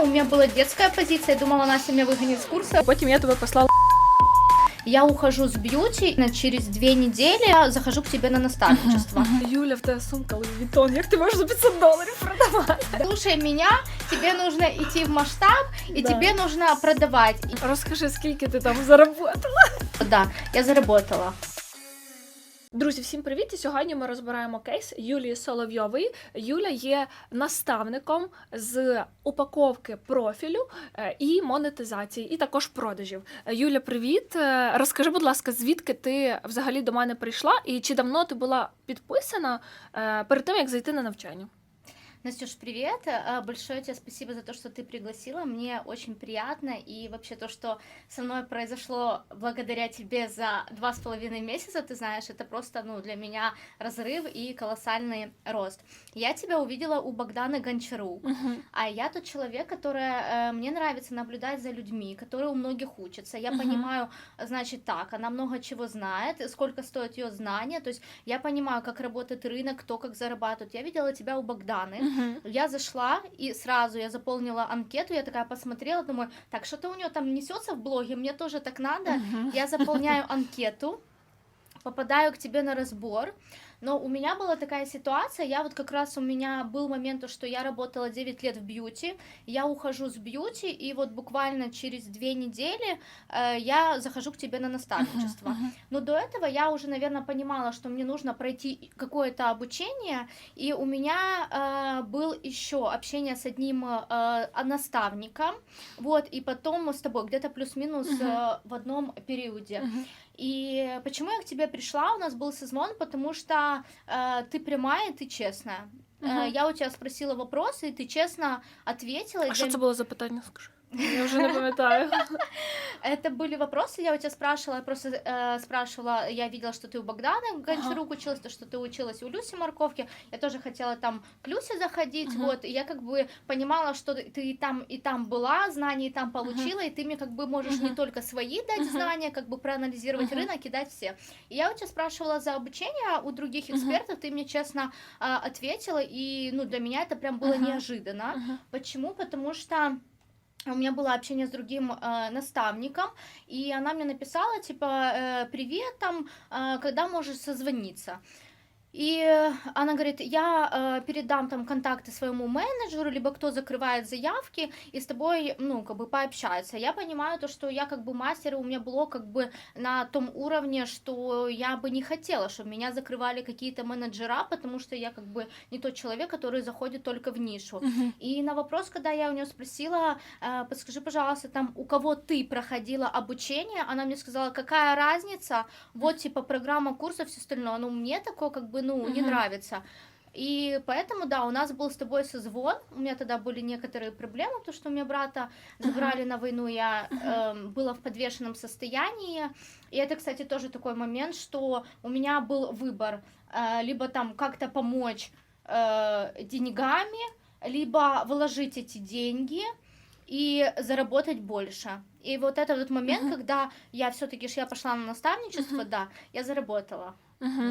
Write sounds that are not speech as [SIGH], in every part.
у меня была детская позиция, я думала, Настя меня выгонит с курса. Потім я тебе послала. Я ухожу с бьюти, на- через две недели я захожу к тебе на наставничество. Юля, в тебе сумка Луї Вітон, як ти можеш за 500 доларів продавати? Слушай меня, тебе нужно идти в масштаб, и Да. тебе нужно продавать. Розкажи, скільки ти там заработала. И- Да, я заработала. Друзі, всім привіт! І сьогодні ми розбираємо кейс Юлії Соловйової. Юля є наставником з упаковки профілю е, і монетизації, і також продажів. Е, Юля, привіт! Е, Розкажи, будь ласка, звідки ти взагалі до мене прийшла, і чи давно ти була підписана перед тим, як зайти на навчання? Настюш, привет. А, Большое тебе спасибо за то, что ты пригласила. Мне очень приятно. И вообще то, что со мной произошло благодаря тебе за два с половиной месяца, ты знаешь, это просто ну, для меня разрыв и колоссальный рост. Я тебя увидела у Богданы Гончарук. А я тот человек, который э, мне нравится наблюдать за людьми, которые у многих учатся. Я Мгм. понимаю, значит, так, она много чего знает, сколько стоит ее знания. То есть я понимаю, как работает рынок, кто как зарабатывает. Я видела тебя у Богданы. Я зашла и сразу я заполнила анкету, я такая посмотрела, думаю, так что-то у нее там несется в блоге, мне тоже так надо. Я заполняю [LAUGHS] анкету, попадаю к тебе на разбор. Но у меня была такая ситуация, я вот как раз у меня был момент, то, что я работала 9 лет в бьюти, я ухожу с бьюти, и вот буквально через две недели э, я захожу к тебе на наставничество. Но до этого я уже, наверное, понимала, что мне нужно пройти какое-то обучение, и у меня э, был еще общение с одним э, наставником, вот, и потом с тобой где-то плюс-минус Мгм. э, в одном периоде. И почему я к тебе пришла? У нас был созвон, потому что э, ты прямая, ты честная. Э, Мгм. я у тебя спросила вопросы, и ты честно ответила. А що це було за питання? Скажи. Я вже не пам'ятаю. [LAUGHS] Это были вопросы, я у тебя спрашивала, я просто э, спрашивала, я видела, что ты у Богдана Гончарук училась, то, что ты училась у Люси Морковки, я тоже хотела там к Люсе заходить, Мгм. вот, и я как бы понимала, что ты и там, и там была, знания и там получила, и ты мне как бы можешь не Мгм. только свои дать Мгм. знания, как бы проанализировать Мгм. рынок и дать все. И я у тебя спрашивала за обучение у других экспертов, ты мне честно а, ответила, и, ну, для меня это прям было Мгм. неожиданно. Мгм. Почему? Потому что у меня было общение с другим э, наставником, и она мне написала, типа, э, привет, там, э, когда можешь созвониться. И э, она говорит, я э, передам там контакты своему менеджеру, либо кто закрывает заявки, и с тобой, ну, как бы пообщается. Я понимаю то, что я как бы мастер, и у меня блог как бы на том уровне, что я бы не хотела, чтобы меня закрывали какие-то менеджера, потому что я как бы не тот человек, который заходит только в нишу. Мгм. И на вопрос, когда я у нее спросила, э, подскажи, пожалуйста, там у кого ты проходила обучение, она мне сказала, какая разница, вот типа программа курсов, все остальное, ну мне такое как бы, ну, не нравится. И поэтому, да, у нас был с тобой созвон, у меня тогда были некоторые проблемы, то, что у меня брата забрали на войну, я эм, была в подвешенном состоянии, и это, кстати, тоже такой момент, что у меня был выбор, э, либо там как-то помочь э, деньгами, либо вложить эти деньги и заработать больше. И вот это вот момент, Мгм. когда я все-таки я пошла на наставничество, Мгм. да, я заработала.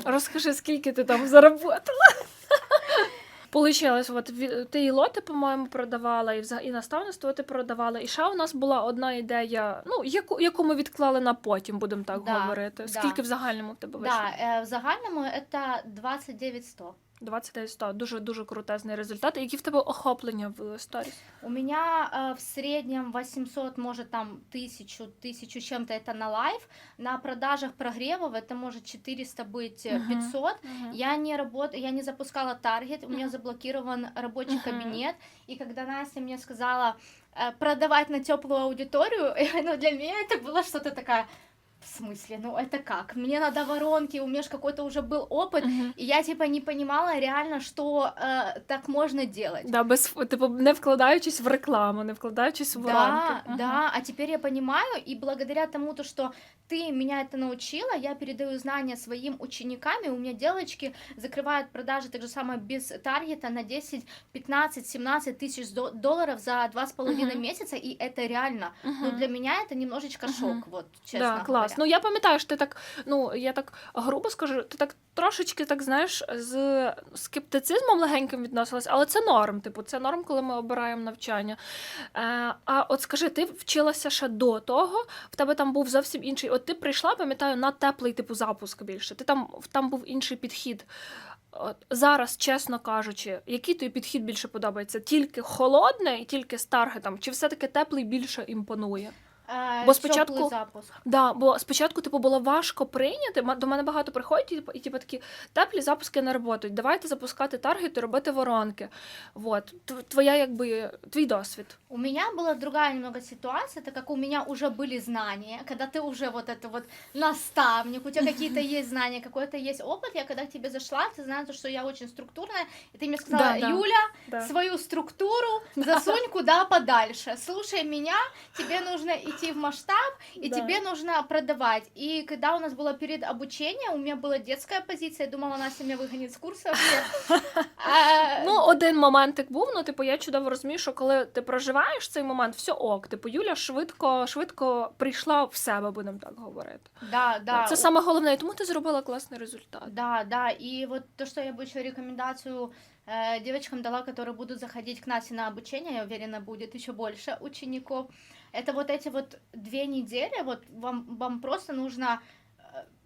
Розкажи, скільки ти там заработала? Получилось, от ти і лоти, по-моєму, продавала, і взагалі і наставництво ти продавала. І ще у нас була одна ідея, ну, яку, яку ми відклали на потім, будемо так Да, говорити. да. Скільки в загальному в тебе вийшло? Да, э, в загальному це 29 100. 29 100. Дуже дуже крутезний результат. Які в тебе охоплення в сторіс? У меня э, в среднем 800, может там 1000, 1000 чем-то это на лайв. На продажах прогревов это может 400 быть, э, Мгм. 500. Я не работаю, я не запускала таргет, у меня заблокирован рабочий Мгм. кабинет. И когда Настя мне сказала э, продавать на теплую аудиторию, [LAUGHS] ну, для меня это было что-то такое. В смысле, ну это как? Мне надо воронки, у меня же какой-то уже был опыт, Мгм. и я типа не понимала реально, что э, так можно делать. Да, без типу, не вкладаючись в рекламу, не вкладаючись в Да, воронки. Мгм. да, а теперь я понимаю, и благодаря тому, то, что ты меня это научила, я передаю знания своим ученикам, и у меня девочки закрывают продажи так же самое без таргета на 10, 15, 17 тысяч до- долларов за два с половиной месяца, и это реально. Мгм. Ну, для меня это немножечко Мгм. шок, вот, честно Да, класно, клас. Ну я пам'ятаю, що ти так, ну я так грубо скажу, ти так трошечки так знаєш з скептицизмом легеньким відносилась, але це норм. Типу, це норм, коли ми обираємо навчання. Е, а от скажи, ти вчилася ще до того, в тебе там був зовсім інший. От ти прийшла, пам'ятаю, на теплий типу запуск більше. Ти там там був інший підхід. От зараз, чесно кажучи, який тобі підхід більше подобається? Тільки холодне і тільки з таргетом, чи все-таки теплий більше імпонує? Э, Бо тёплый спочатку- запуск. Да, бо спочатку типу було важко прийняти. Ма- До мене багато приходять і, типу, і типу, такі теплі запуски не працюють. Давайте запускати таргети, робити воронки. Вот. Тв- Твоя, якби твій досвід. У меня была другая немного ситуация, так как у меня уже были знания, когда ты уже вот это вот наставник, у тебя какие-то есть знания, какой-то есть опыт, я когда к тебе зашла, ты знаешь, что я очень структурная, и ты мне сказала, Да, да. Юля, Да. свою структуру [LAUGHS] засунь куда подальше, слушай меня, тебе нужно идти в [LAUGHS] масштаб, и Да. тебе нужно продавать. И когда у нас было перед обучением, у меня была детская позиция, я думала, Настя меня выгонит с курса [LAUGHS] вообще. А, Ну, один моментик був. Ну, типу, я чудово розумію, що коли ти проживаєш цей момент, все ок. Типу, Юля швидко, швидко прийшла в себе, будемо так говорити. Да, да. Це саме головне, і тому ти зробила класний результат. Да, да, и вот то, что я бы еще рекомендацию э, девочкам дала, которые будут заходить к Насе на обучение, я уверена, будет еще больше учеников. Это вот эти вот две недели, вот вам, вам просто нужно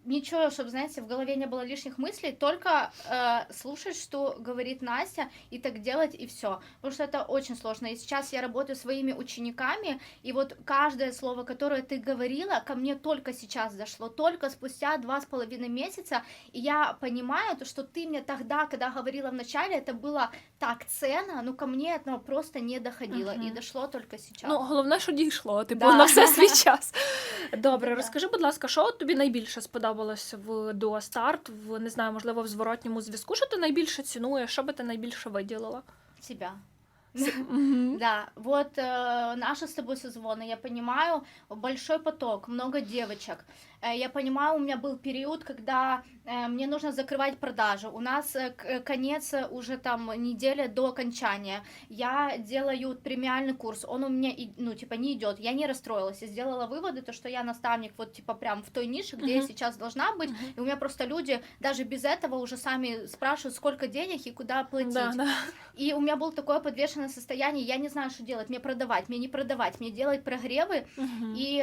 ничего, чтобы, знаете, в голове не было лишних мыслей, только э, слушать, что говорит Настя, и так делать, и все. Потому что это очень сложно. И сейчас я работаю своими учениками, и вот каждое слово, которое ты говорила, ко мне только сейчас дошло, только спустя два с половиной месяца, и я понимаю, то, что ты мне тогда, когда говорила в начале, это было так ценно, но ко мне это просто не доходило, и Мгм. дошло только сейчас. Ну, головне, що дійшло, типу, Да. на все [LAUGHS] свій час. [LAUGHS] Добре, Да. розкажи, будь ласка, що тобі найбільше сподобалось в Duo Start, в не знаю, можливо, в зворотньому зв'язку, що ти найбільше цінуєш, що би ти найбільше виділила? Себя. [LAUGHS] Мгм. Да, вот э, наши с тобой созвоны, я понимаю, большой поток, много девочек. Э, я понимаю, у меня был период, когда э, мне нужно закрывать продажи. У нас э, конец уже там недели до окончания. Я делаю премиальный курс, он у меня, и- ну, типа, не идет. Я не расстроилась, я сделала выводы, то, что я наставник вот, типа, прям в той нише, где я Мгм. сейчас должна быть. Мгм. И у меня просто люди даже без этого уже сами спрашивают, сколько денег и куда платить. Да, да. И у меня было такое подвешенное состояние, я не знаю, что делать, мне продавать, мне не продавать, мне делать прогревы. Мгм. И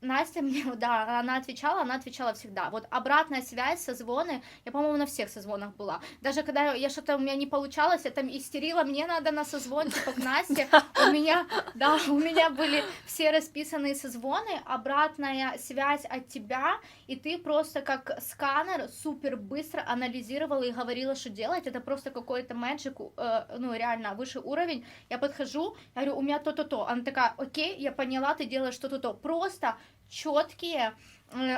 Настя мне, [LAUGHS] да, она отвечала, она отвечала всегда. Вот обратная связь, созвоны, я, по-моему, на всех созвонах была. Даже когда я что-то у меня не получалось, я там истерила, мне надо на созвон, типа, к Насте. У меня, да, у меня были все расписанные созвоны, обратная связь от тебя, и ты просто как сканер супер быстро анализировала и говорила, что делать. Это просто какой-то э, ну, реально, высший уровень. Я подхожу, я говорю, у меня то-то-то. Она такая, окей, я поняла, ты делаешь что-то-то. Просто четкие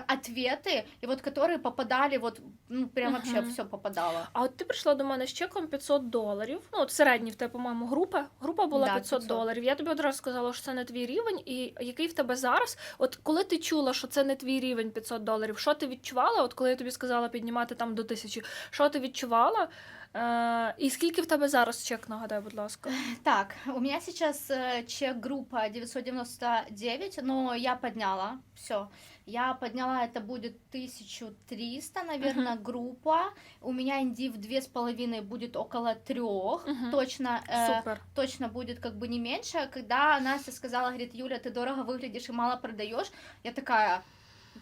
ответы, и вот которые попадали, вот, ну, прям вообще все попадало. А от ти прийшла до мене з чеком 500 доларів. Ну, от середній в тебе, по-моєму, група. Група була Да, 500, 500. доларів. Я тобі одразу сказала, що це не твій рівень, і який в тебе зараз? От коли ти чула, що це не твій рівень 500 доларів, що ти відчувала? От коли я тобі сказала піднімати там до тисячі, що ти відчувала? Е, і скільки в тебе зараз чек, нагадай, будь ласка? [LAUGHS] Так, у меня сейчас э, чек группа 999, но я подняла, все. Я подняла, это будет 1300, наверное, группа. У меня индив две с половиной будет около трех. Мгм. Точно, э, Супер. точно будет как бы не меньше. Когда Настя сказала, говорит, Юля, ты дорого выглядишь и мало продаешь, я такая,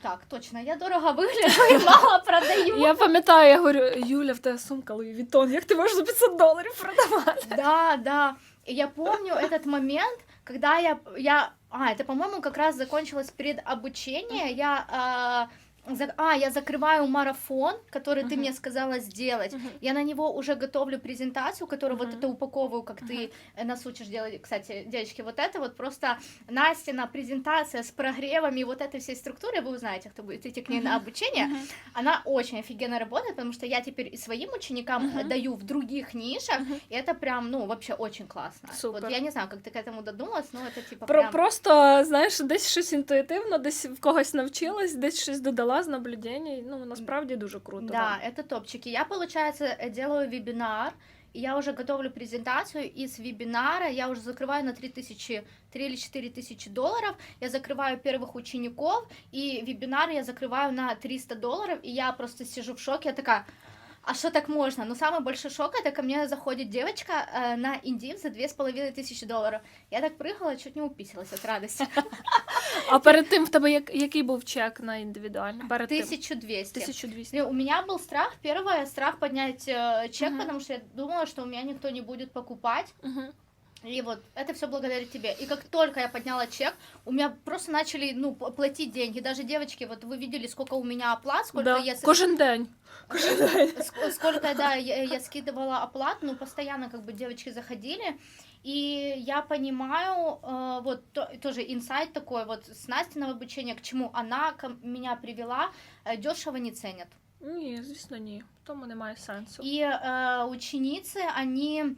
так, точно, я дорого выгляжу и мало продаю. Я пам'ятаю, я говорю, Юля, в тебе сумка Луї Вітон, як ти можеш за 500 доларів продавати? Да, да. И я помню этот момент, когда я, я, а, это, по-моему, как раз закончилось перед обучением, я, а, за- а, я закрываю марафон, который ты Мгм. мне сказала сделать. Мгм. Я на него уже готовлю презентацию, которую вот Мгм. это упаковываю, как ты э, нас учишь делать, кстати, девочки, вот это вот просто Настина презентация с прогревами вот этой всей структуры, вы узнаете, кто будет идти к ней на Мгм. обучение, Мгм. она очень офигенно работает, потому что я теперь и своим ученикам Мгм. э, даю в других нишах, Мгм. и это прям, ну, вообще очень классно. Супер. Вот я не знаю, как ты к этому додумалась, но это типа Про прям... просто знаєш, десь щось інтуїтивно, десь в когось навчилась, десь щось додала з наблюдень. Ну насправді дуже круто. Да, это топчики. Я, получается, э, делаю вебинар, и я уже готовлю презентацию, и с вебинара я уже закрываю на 3 тысячи, 3 или 4 тысячи долларов, я закрываю первых учеников, и вебинар я закрываю на 300 долларов, и я просто сижу в шоке, я такая, а что так можно? Но самый большой шок это ко мне заходит девочка э, на индив за две с половиной тысячи долларов. Я так прыгала, чуть не уписалась от радости. А перед тим в тебе як, який був чек на індивідуальний? Перед тим? 1200. 1200. Ну, У меня был страх, первое, страх поднять э, чек, Мгм. потому что я думала, что у меня никто не будет покупать. Угу. И вот это все благодаря тебе. И как только я подняла чек, у меня просто начали, ну, п- платить деньги. Даже девочки, вот вы видели, сколько у меня оплат, сколько Да. я... с- Кожен день. Кожен день. ск- сколько, да, я, я скидывала оплат, ну, постоянно как бы девочки заходили, и я понимаю, э, вот то- тоже инсайт такой, вот с Настиного обучения, к чему она ко- меня привела, э, дешево не ценят. Ні, звісно, ні. В Тому немає сенсу. И э, ученицы, они, э,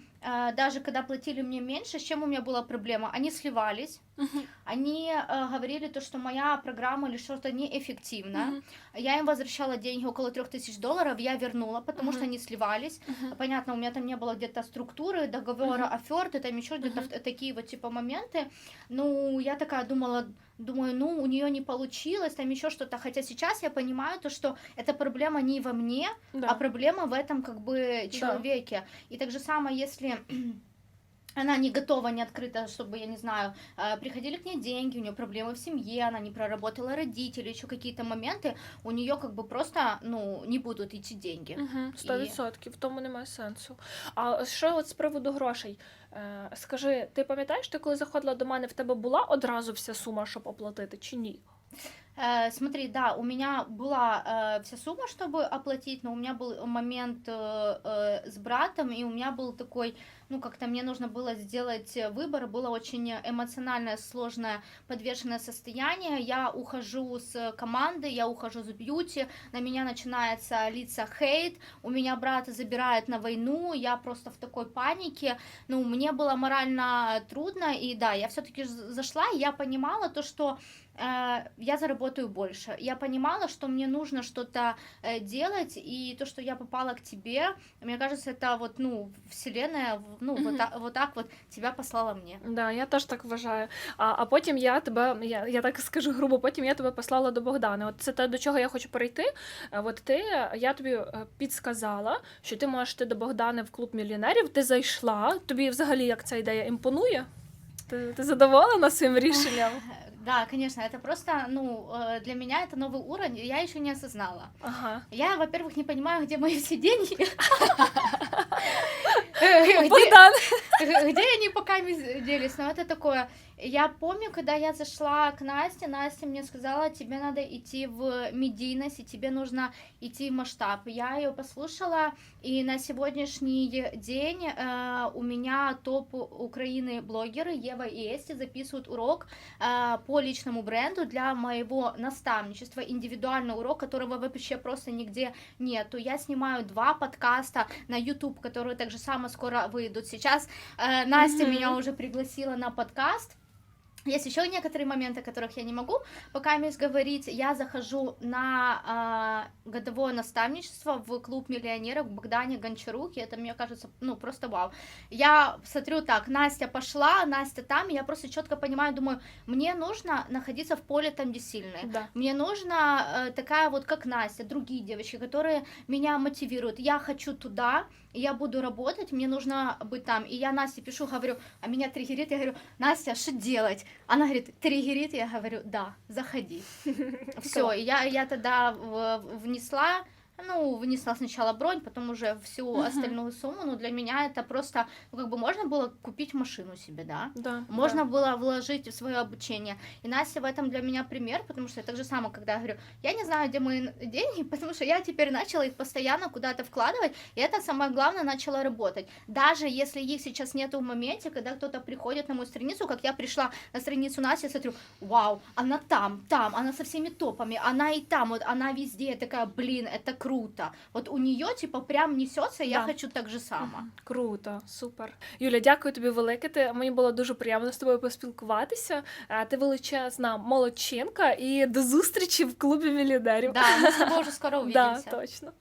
даже когда платили мне меньше, с чем у меня была проблема, они сливались, Мгм. они э, говорили то, что моя программа или что-то неэффективно. Мгм. Я им возвращала деньги около 3000 долларов, я вернула, потому Мгм. что они сливались. Мгм. Понятно, у меня там не было где-то структуры, договора, Мгм. оферты, там еще где-то в- такие вот типа моменты. Ну, я такая думала, думаю, ну, у нее не получилось, там еще что-то. Хотя сейчас я понимаю то, что эта проблема не во мне, Да. а проблема в этом как бы человеке. И так же самое, если [CLEARS THROAT] она не готова, не открыта, чтобы, я не знаю, э, приходили к ней деньги, у нее проблемы в семье, она не проработала родителей, еще какие-то моменты, у нее как бы просто, ну, не будут идти деньги. Угу, 100%, в тому немає сенсу. А що от з приводу грошей? Е, скажи, ти пам'ятаєш, ти коли заходила до мене, в тебе була одразу вся сума, щоб оплатити, чи ні? Э, смотри, да, у меня была э, вся сумма, чтобы оплатить, но у меня был момент э, э, с братом, и у меня был такой, ну, как-то мне нужно было сделать выбор, было очень эмоциональное, сложное, подвешенное состояние. Я ухожу с команды, я ухожу с бьюти, на меня начинается литься хейт, у меня брата забирают на войну, я просто в такой панике, ну, мне было морально трудно, и да, я все-таки зашла, и я понимала то, что я заработаю больше. Я понимала, что мне нужно что-то э, делать, и то, что я попала к тебе, мне кажется, это вот, ну, вселенная, ну, Мгм. вот, так, вот так вот тебя послала мне. Да, я теж так вважаю. А, а потім я тебе, я, я так скажу грубо, потім я тебе послала до Богдана. От це те, до чого я хочу перейти. Е, От ти, я тобі е, підсказала, що ти можеш йти до Богдана в клуб мільйонерів. Ти зайшла. Тобі взагалі як ця ідея імпонує? Ти, ти задоволена своїм рішенням? [LAUGHS] Да, конечно, это просто, ну, э, для меня это новый уровень, я еще не осознала. Ага. Я, во-первых, не понимаю, где мои все деньги. [LAUGHS] Где- Богдан! Где они пока делись? Но это такое. Я помню, когда я зашла к Насте, Настя мне сказала, тебе надо идти в медийность, и тебе нужно идти в масштаб. Я ее послушала, и на сегодняшний день э, у меня топ Украины блогеры Ева и Эсти записывают урок э, по личному бренду для моего наставничества, индивидуальный урок, которого вообще просто нигде нету. Я снимаю два подкаста на YouTube, которые так же само скоро выйдут. Сейчас э, Настя Мгм. меня уже пригласила на подкаст. Есть еще некоторые моменты, о которых я не могу пока мне говорить. Я захожу на э, годовое наставничество в клуб миллионеров к Богдане Гончарук, и это, мне кажется, ну, просто вау. Я смотрю так, Настя пошла, Настя там, и я просто четко понимаю, думаю, мне нужно находиться в поле там, где сильные. Да. Мне нужна э, такая вот, как Настя, другие девочки, которые меня мотивируют. Я хочу туда, я буду работать, мне нужно быть там. И я Насте пишу, говорю, а меня триггерит, я говорю, Настя, что делать? Она говорит, триггерит, я говорю, да, заходи. [LAUGHS] Все, я, я тогда внесла, ну, внесла сначала бронь, потом уже всю Мгм. остальную сумму, но для меня это просто, ну, как бы можно было купить машину себе, да? Да, Можно было вложить в свое обучение. И Настя в этом для меня пример, потому что я так же само, когда говорю, я не знаю, где мои деньги, [LAUGHS] потому что я теперь начала их постоянно куда-то вкладывать, и это самое главное начало работать. Даже если их сейчас нету в моменте, когда кто-то приходит на мою страницу, как я пришла на страницу Насти, смотрю, вау, она там, там, она со всеми топами, она и там, вот она везде, я такая, блин, это круто. Вот у нее типа прям несется, я Да. хочу так же само. Круто, супер. Юля, дякую тобі велике. Ти мені було дуже приємно з тобою поспілкуватися. Ти величезна молодчинка і до зустрічі в клубі мільйонерів. Да, ми з тобою вже скоро [LAUGHS] Да, точно.